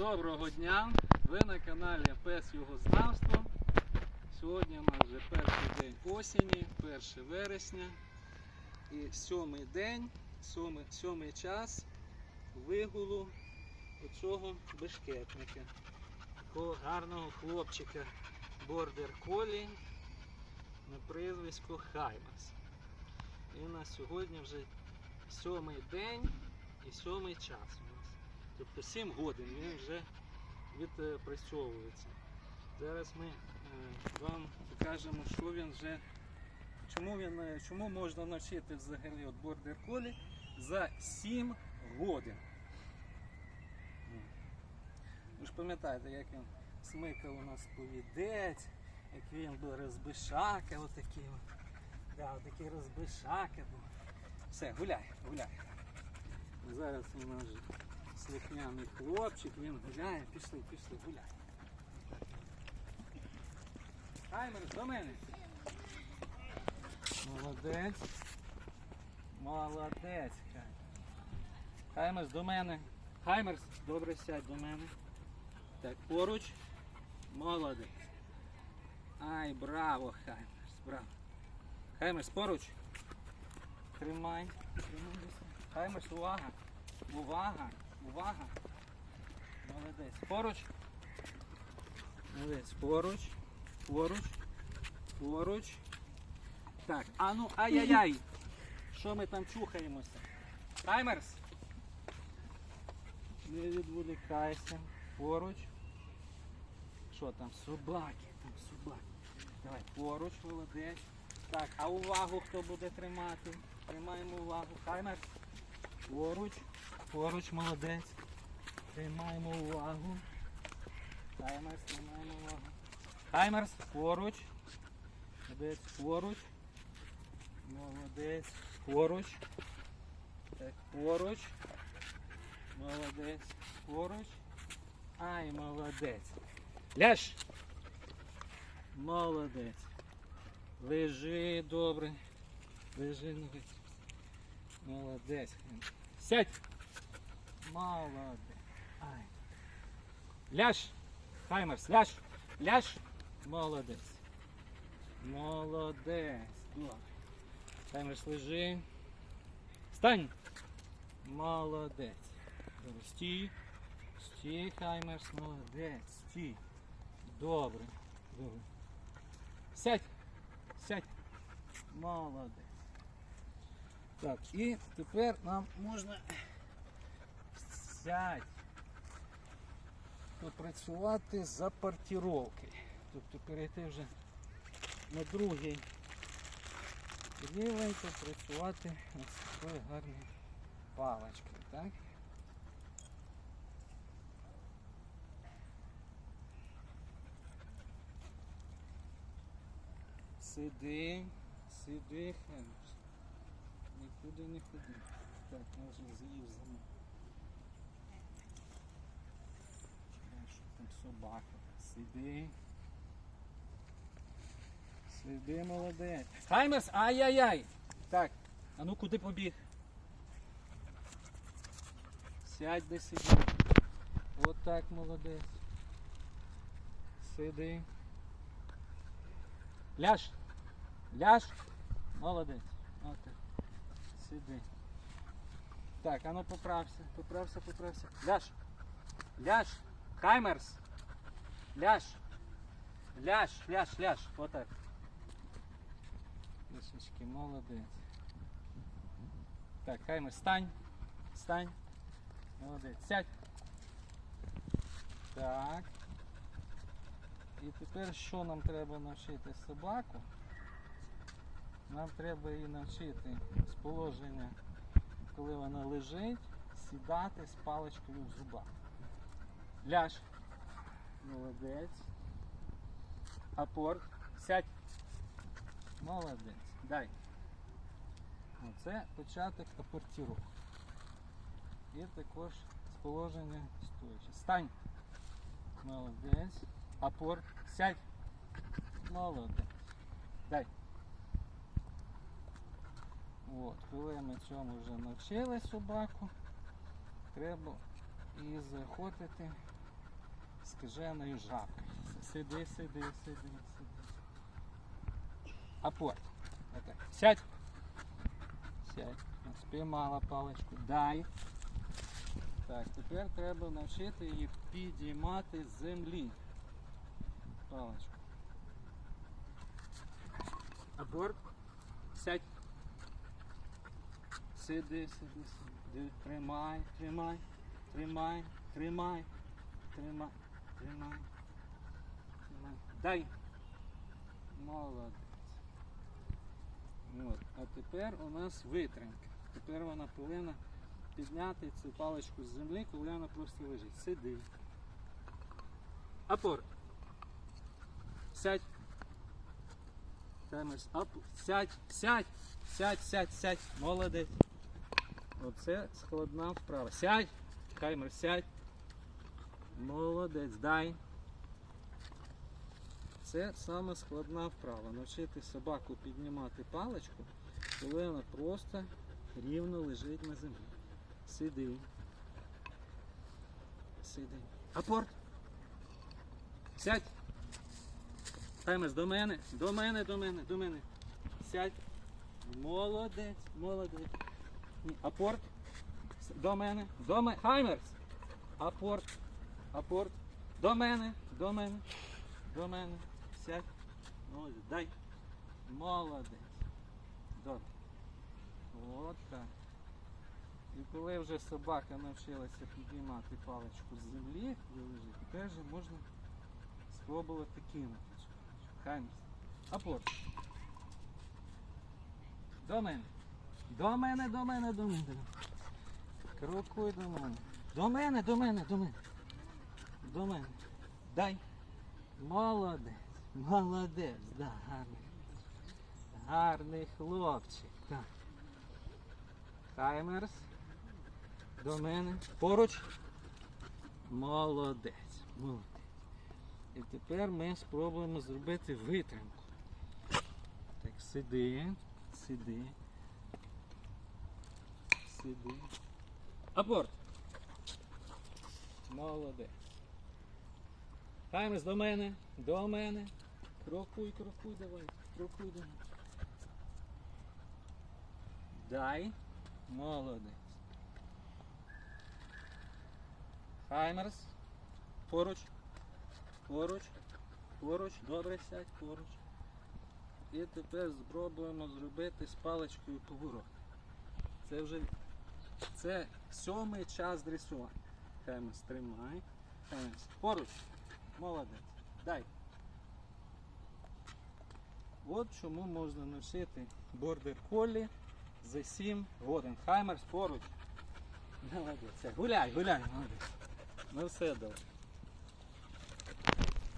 Доброго дня! Ви на каналі Пес Югознавство. Сьогодні у нас вже перший день осені, 1 вересня. І сьомий день, сьомий, сьомий час вигулу оцього бешкетника. Такого гарного хлопчика бордер колі на прізвисько Хаймас. І у нас сьогодні вже сьомий день і сьомий час. Тобто 7 годин він вже відпрацьовується. Зараз ми е, вам покажемо, що він вже, чому, він, е, чому можна навчити взагалі от бордер колі за 7 годин. Ви ж пам'ятаєте, як він смикав у нас повідець, як він був розбишака, отакий. от. Да, отакий розбишака був. Все, гуляй, гуляй. Зараз у нас слухняний хлопчик, він гуляє, пішли, пішли, гуляй. Хаймер, до мене. Молодець. Молодець, Хаймер. Хаймерс, до мене. Хаймерс, добре сядь до мене. Так, поруч. Молодець. Ай, браво, Хаймерс, браво. Хаймерс, поруч. Тримай. Тримай. Хаймерс, увага. Увага. Увага. Молодець. Поруч. Молодець. Поруч. Поруч. Поруч. Так, а ну, ай-яй-яй. Що ми там чухаємося? Таймерс. Не відволікайся. Поруч. Що там? Собаки. Там собаки. Давай, поруч, молодець. Так, а увагу хто буде тримати? Тримаємо увагу. Таймерс. Поруч. Поруч, молодець. Тримаємо увагу. Таймерс, тримаємо увагу. Таймерс, поруч. Молодець, поруч. Молодець, поруч. Так, поруч. Молодець, поруч. Ай, молодець. Ляж. Молодець. Лежи добре. Лежи, ну, молодець. Сядь. Молодець. Ай. Ляж. Хаймерс, ляж. Ляж. Молодець. Молодець. Добре. Хаймерс, лежи. Стань. Молодець. Добре, стій. Стій, Хаймерс, молодець. Стій. Добре. Добре. Сядь. Сядь. Молодець. Так, і тепер нам можна сядь. Попрацювати за партіровки. Тобто перейти вже на другий рівень, попрацювати ось такою гарною паличкою, так? Сиди, сиди, Хемс. Нікуди не ходи. Так, може з'їв за мною. Е, Що там собака? Сиди. Сиди, молодець. Хаймерс, ай-яй-яй. Так, а ну куди побіг? Сядь де сиди. От так, молодець. Сиди. Ляж. Ляж. Молодець. От так. Сиди. Так, а ну поправся. Поправся, поправся. Ляж. Ляж. Хаймерс. Ляж. Ляж, ляж, ляж. Отак. Лисички, молодець. Так, Хаймерс, стань. Стань. Молодець. Сядь. Так. І тепер що нам треба навчити собаку? Нам треба її навчити з положення, коли вона лежить, сідати з паличкою в зубах. Ляж. Молодець. Апорт. Сядь. Молодець. Дай. Оце початок апортіру. І також з положення стоячи. Стань. Молодець. Апорт. Сядь. Молодець. Дай. От, коли ми цьому вже навчили собаку, треба її заохотити скаженою жабкою. Сиди, сиди, сиди, сиди. Апорт. Сядь. Сядь. Спіймала паличку. Дай. Так, тепер треба навчити її підіймати з землі. Паличку. Апорт. Сядь. Сиди, сиди, сиди. Тримай, тримай, тримай, тримай, тримай, тримай. тримай. Дай. Молодець. От. А тепер у нас витримка. Тепер вона повинна підняти цю паличку з землі, коли вона просто лежить. Сиди. Апор. Сядь. Таймерс. Ап. Сядь, сядь, сядь, сядь, сядь. Молодець. Оце складна вправа. Сядь. Таймер, сядь. Молодець. Дай. Це саме складна вправа. Навчити собаку піднімати паличку, коли вона просто рівно лежить на землі. Сиди. Сиди. Апорт. Сядь. Таймес до мене, до мене, до мене, до мене. Сядь. Молодець, молодець. Ні, Апорт. До мене, до мене. Хаймерс. Апорт. Апорт. До мене, до мене, до мене. Сядь. Молодець. Дай. Молодець. Добре. От так. І коли вже собака навчилася підіймати паличку з землі, де лежить, вже можна спробувати кинути. Хаймерс. Апорт. До мене. До мене, до мене, до мене. Крокуй до мене. До мене, до мене, до мене. До мене. Дай. Молодець. Молодець. Да, гарний. Гарний хлопчик. Так. Хаймерс. До мене. Поруч. Молодець. Молодець. І тепер ми спробуємо зробити витримку. Так, сиди, сиди. Сиди. Апорт. Молодець. Хаймес до мене, до мене. Крокуй, крокуй, давай. Крокуй мене. Дай. Молодець. Хаймерс. Поруч. Поруч. Поруч. Добре сядь, поруч. І тепер спробуємо зробити з паличкою поворот. Це вже це сьомий час дресування. Хаймерс, тримай. Хаймерс. Поруч. Молодець. Дай. От чому можна носити бордер колі за 7 годин. Хаймерс поруч. Молодець. Гуляй, гуляй, молодець. Ну все добре.